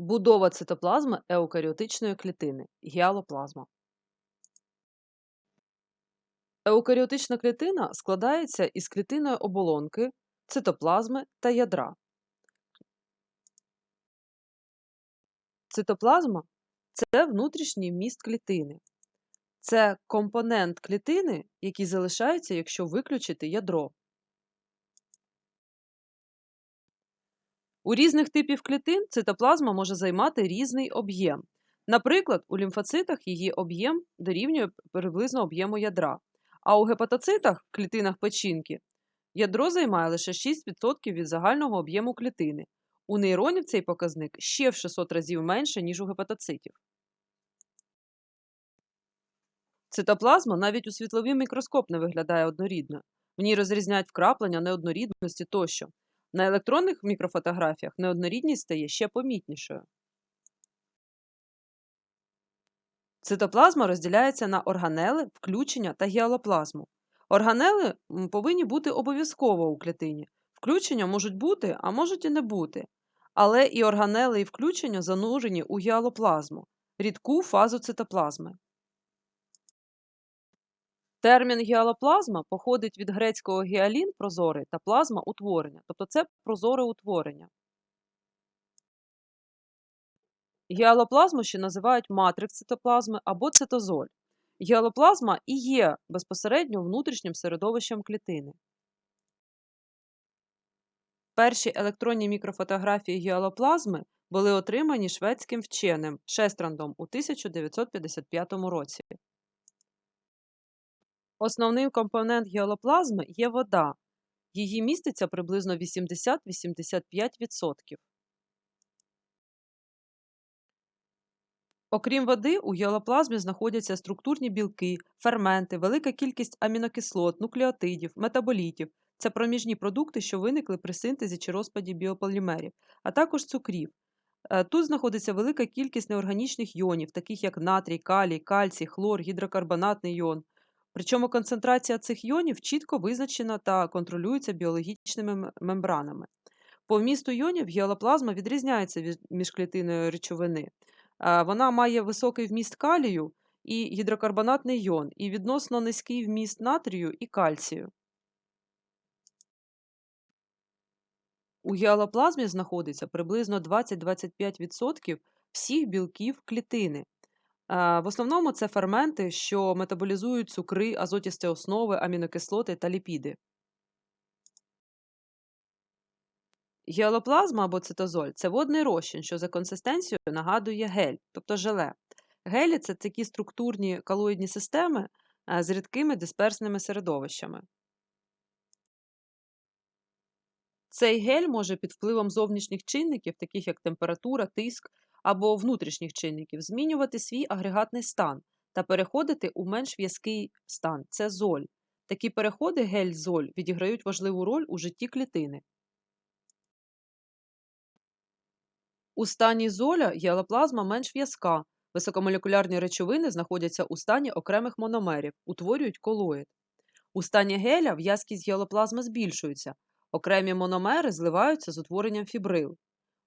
Будова цитоплазми еукаріотичної клітини гіалоплазма. Еукаріотична клітина складається із клітинної оболонки, цитоплазми та ядра. Цитоплазма це внутрішній вміст клітини. Це компонент клітини, який залишається, якщо виключити ядро. У різних типів клітин цитоплазма може займати різний об'єм. Наприклад, у лімфоцитах її об'єм дорівнює приблизно об'єму ядра, а у гепатоцитах, клітинах печінки, ядро займає лише 6% від загального об'єму клітини. У нейронів цей показник ще в 600 разів менше, ніж у гепатоцитів. Цитоплазма навіть у світловий мікроскоп не виглядає однорідно. В ній розрізняють вкраплення, неоднорідності тощо. На електронних мікрофотографіях неоднорідність стає ще помітнішою. Цитоплазма розділяється на органели, включення та гіалоплазму. Органели повинні бути обов'язково у клітині. Включення можуть бути, а можуть і не бути. Але і органели, і включення занурені у гіалоплазму, рідку фазу цитоплазми. Термін гіалоплазма походить від грецького гіалін прозорий та плазма утворення, тобто це прозоре утворення. Гіалоплазму ще називають матрикс цитоплазми або цитозоль. Гіалоплазма і є безпосередньо внутрішнім середовищем клітини. Перші електронні мікрофотографії гіалоплазми були отримані шведським вченим Шестрандом у 1955 році. Основний компонент гіалоплазми є вода. Її міститься приблизно 80-85%. Окрім води, у гіалоплазмі знаходяться структурні білки, ферменти, велика кількість амінокислот, нуклеотидів, метаболітів. Це проміжні продукти, що виникли при синтезі чи розпаді біополімерів, а також цукрів. Е, тут знаходиться велика кількість неорганічних йонів, таких як натрій, калій, кальцій, хлор, гідрокарбонатний йон. Причому концентрація цих йонів чітко визначена та контролюється біологічними мембранами. По вмісту йонів гіалоплазма відрізняється від міжклітинної речовини. Вона має високий вміст калію і гідрокарбонатний йон, і відносно низький вміст натрію і кальцію. У гіалоплазмі знаходиться приблизно 20-25% всіх білків клітини. В основному це ферменти, що метаболізують цукри, азотісті основи, амінокислоти та ліпіди. Гіалоплазма або цитозоль це водний розчин, що за консистенцією нагадує гель, тобто желе. Гелі це такі структурні калоїдні системи з рідкими дисперсними середовищами. Цей гель може під впливом зовнішніх чинників, таких як температура, тиск, або внутрішніх чинників, змінювати свій агрегатний стан та переходити у менш в'язкий стан це золь. Такі переходи гель-золь відіграють важливу роль у житті клітини. У стані золя гіалоплазма менш в'язка. Високомолекулярні речовини знаходяться у стані окремих мономерів, утворюють колоїд. У стані геля в'язкість гіалоплазми збільшується, окремі мономери зливаються з утворенням фібрил.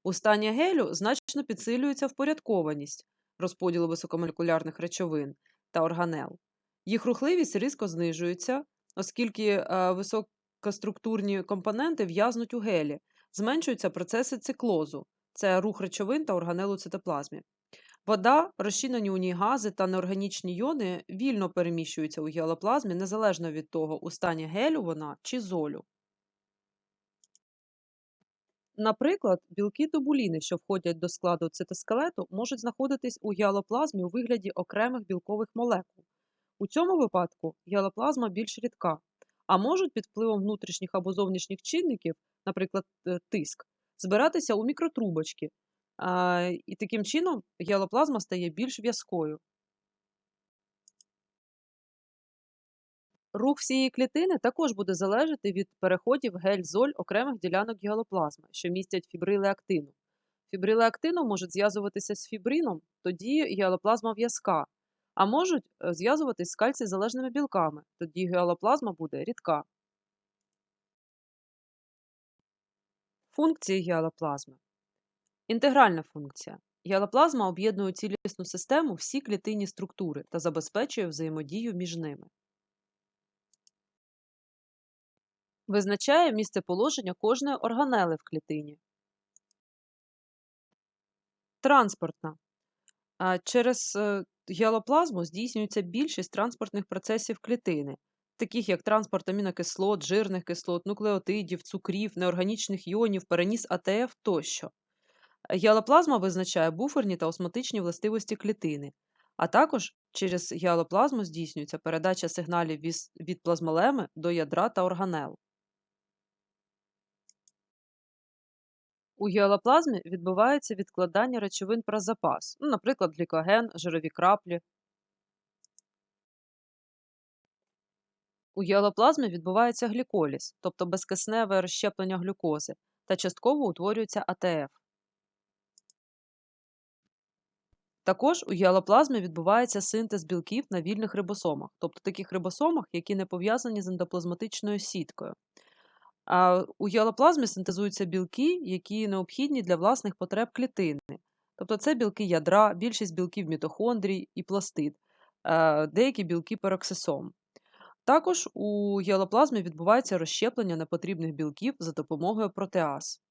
У стані гелю значно підсилюється впорядкованість розподілу високомолекулярних речовин та органел. Їх рухливість різко знижується, оскільки високоструктурні компоненти в'язнуть у гелі, зменшуються процеси циклозу це рух речовин та органел у цитоплазмі. Вода, розчинені у ній гази та неорганічні йони вільно переміщуються у гіалоплазмі незалежно від того, у стані гелю вона чи золю. Наприклад, білки тубуліни, що входять до складу цитоскелету, можуть знаходитись у гіалоплазмі у вигляді окремих білкових молекул. У цьому випадку гіалоплазма більш рідка, а можуть під впливом внутрішніх або зовнішніх чинників, наприклад, е, тиск, збиратися у мікротрубочки, і таким чином гіалоплазма стає більш в'язкою. Рух всієї клітини також буде залежати від переходів гель-золь окремих ділянок гіалоплазми, що містять фібрили актину. Фібрили актину можуть зв'язуватися з фібрином, тоді гіалоплазма в'язка, а можуть е, зв'язуватись з кальцій-залежними білками, тоді гіалоплазма буде рідка. Функції гіалоплазми. Інтегральна функція. Гіалоплазма об'єднує цілісну систему всі клітинні структури та забезпечує взаємодію між ними. Визначає місцеположення кожної органели в клітині. Транспортна. Через е, гіалоплазму здійснюється більшість транспортних процесів клітини, таких як транспорт амінокислот, жирних кислот, нуклеотидів, цукрів, неорганічних іонів, переніс АТФ тощо. Гіалоплазма визначає буферні та осмотичні властивості клітини, а також через гіалоплазму здійснюється передача сигналів від плазмолеми до ядра та органел. У гіалоплазмі відбувається відкладання речовин про запас, ну, наприклад, глікоген, жирові краплі. У гіалоплазмі відбувається гліколіз, тобто безкисневе розщеплення глюкози, та частково утворюється АТФ. Також у гіалоплазмі відбувається синтез білків на вільних рибосомах, тобто таких рибосомах, які не пов'язані з ендоплазматичною сіткою. А у гіалоплазмі синтезуються білки, які необхідні для власних потреб клітини. Тобто це білки ядра, більшість білків мітохондрій і пластид, е, деякі білки пероксисом. Також у гіалоплазмі відбувається розщеплення непотрібних білків за допомогою протеаз.